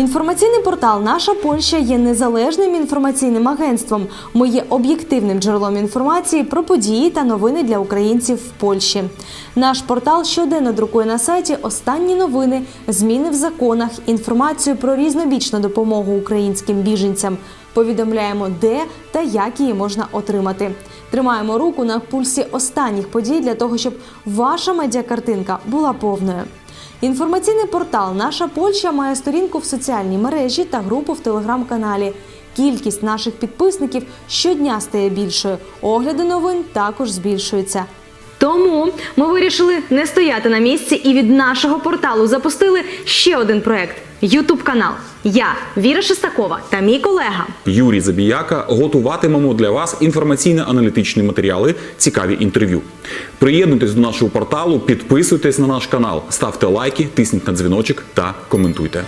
Інформаційний портал Наша Польща є незалежним інформаційним агентством. Ми є об'єктивним джерелом інформації про події та новини для українців в Польщі. Наш портал щоденно друкує на сайті останні новини, зміни в законах, інформацію про різнобічну допомогу українським біженцям. Повідомляємо, де та як її можна отримати. Тримаємо руку на пульсі останніх подій для того, щоб ваша медіакартинка була повною. Інформаційний портал Наша Польща має сторінку в соціальній мережі та групу в телеграм-каналі. Кількість наших підписників щодня стає більшою. Огляди новин також збільшуються. Тому ми вирішили не стояти на місці і від нашого порталу запустили ще один проект Ютуб канал. Я Віра Шестакова та мій колега Юрій Забіяка готуватимемо для вас інформаційно-аналітичні матеріали, цікаві інтерв'ю. Приєднуйтесь до нашого порталу, підписуйтесь на наш канал, ставте лайки, тисніть на дзвіночок та коментуйте.